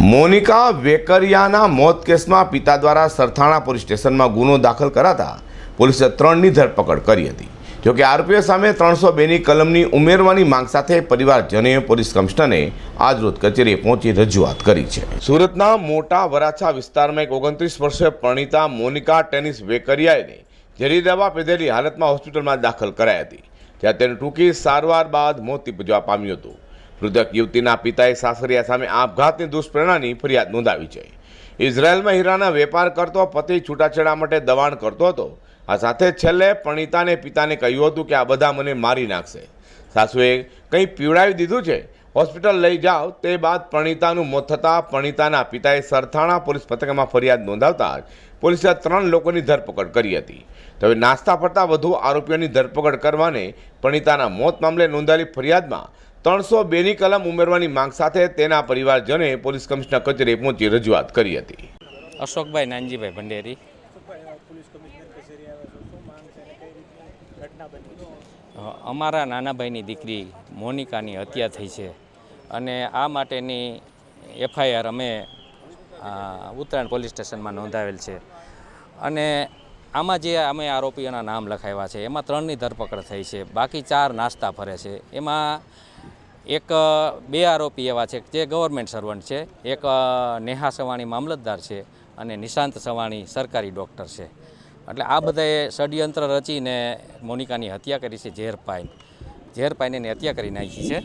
Monica વેકરિયાના મોત કેસમાં પિતા દ્વારા સરથાણા પોલીસ સ્ટેશનમાં ગુનો દાખલ કરાતા પોલીસે ત્રણની ધરપકડ કરી હતી. જોકે આરોપીઓ સામે ત્રણસો બેની કલમની ઉમેરવાની માંગ સાથે પરિવારજનોએ પોલીસ કમિશનરને આજરોજ કચેરીએ પહોંચી રજૂઆત કરી છે. સુરતના મોટા વરાછા વિસ્તારમાં એક ઓગણત્રીસ વર્ષે પરણિતા મોનિકા ટેનિસ વેકરિયાએ ઝેરી દવા પીધેલી હાલતમાં હોસ્પિટલમાં દાખલ કરાઈ હતી, જ્યાં તેનું ટૂંકી સારવાર બાદ મોત નિપજવા પામ્યું હતું. મૃતક યુવતીના પિતાએ સાસરિયા સામે આપઘાતની દુષ્પ્રેરણાની ફરિયાદ નોંધાવી છે. ઇઝરાયલમાં હીરાના વેપાર કરતો, પતિ છૂટાછેડા માટે દબાણ કરતો હતો. આ સાથે છેલ્લે પણિતાને પિતાને કહ્યું હતું કે આ બધા મને મારી નાખશે. સાસુએ કંઈ પીવડાવી દીધું છે? હોસ્પિટલ લઈ જાઓ. તે બાદ પણિતાનું મોત થતાં પણિતાના પિતાએ સરથાણા પોલીસ મથકમાં ફરિયાદ નોંધાવતા પોલીસે ત્રણ લોકોની ધરપકડ કરી હતી. તો હવે નાસ્તા ફરતા વધુ આરોપીઓની ધરપકડ કરવાને પણિતાના મોત મામલે નોંધાયેલી ફરિયાદમાં ત્રણસો બેની કલમ ઉમેરવાની માંગ સાથે તેના પરિવારજને પોલીસ કમિશનર કચેરીએ પહોંચી રજૂઆત કરી હતી. અશોકભાઈ નાનજીભાઈ ભંડેરી. કચેરી અમારા નાના ભાઈની દીકરી મોનિકાની હત્યા થઈ છે અને આ માટેની એફઆઈઆર અમે ઉત્તરાયણ પોલીસ સ્ટેશનમાં નોંધાવેલ છે. અને આમાં જે અમે આરોપીઓના નામ લખાવ્યા છે, એમાં ત્રણની ધરપકડ થઈ છે, બાકી ચાર નાસ્તા ફરે છે. એમાં એક બે આરોપી એવા છે, જે ગવર્મેન્ટ સર્વન્ટ છે, એક નેહા સવાણી મામલતદાર છે અને નિશાંત સવાણી સરકારી ડૉક્ટર છે. એટલે આ બધાએ ષડયંત્ર રચીને મોનિકાની હત્યા કરી છે, ઝેર પાઈન ઝેર પાઈને હત્યા કરી નાખી છે.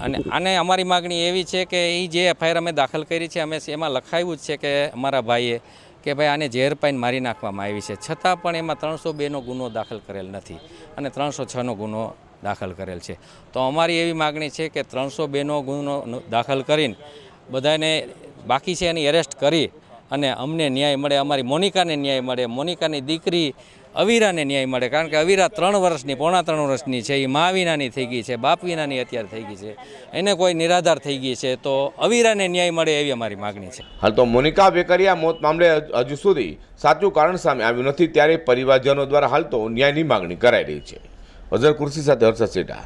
અને આને અમારી માગણી એવી છે કે એ જે એફઆઈઆર અમે દાખલ કરી છે, અમે એમાં લખાવ્યું જ છે કે અમારા ભાઈએ કે ભાઈ આને ઝેર મારી નાખવામાં આવી છે. છતાં પણ એમાં ત્રણસો બેનો ગુનો દાખલ કરેલ નથી અને ત્રણસો છનો ગુનો દાખલ કરેલ છે. તો અમારી એવી માગણી છે કે ત્રણસો બેનો ગુનો દાખલ કરીને બધાને બાકી છે એની એરેસ્ટ કરી અને અમને ન્યાય મળે, અમારી મોનિકાને ન્યાય મળે, મોનિકાની દીકરી અવીરાને ન્યાય મળે, કારણ કે અવીરા ત્રણ વર્ષની, પોણા ત્રણ વર્ષની છે એ મા વિનાની થઈ ગઈ છે, બાપ વિનાની અત્યારે થઈ ગઈ છે, એને કોઈ નિરાધાર થઈ ગઈ છે, તો અવીરાને ન્યાય મળે એવી અમારી માગણી છે. હાલ તો મોનિકા વેકરિયા મોત મામલે હજુ સુધી સાચું કારણ સામે આવ્યું નથી, ત્યારે પરિવારજનો દ્વારા હાલ તો ન્યાયની માંગણી કરાઈ રહી છે. અઝર કુર્સી સાથે હર્ષદ સેટા